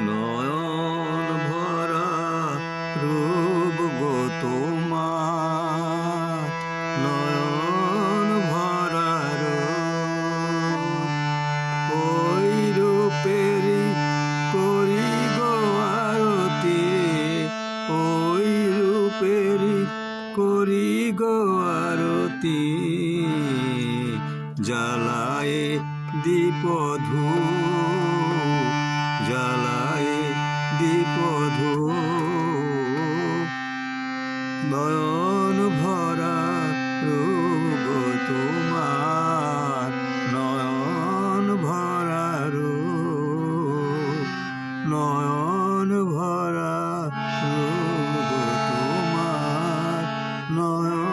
নয়ন ভরা রূপ গো তোমার। নয়ন ভরা ওই রূপেরই করি গো আরতি। ওই রূপেরই করি গো আরতি। জ্বালায় দীপধূ বিপদ নয়ন ভরা রূপ তোমার নয়ন ভরা রূপ নয়ন ভরা রূপ তোমার নয়ন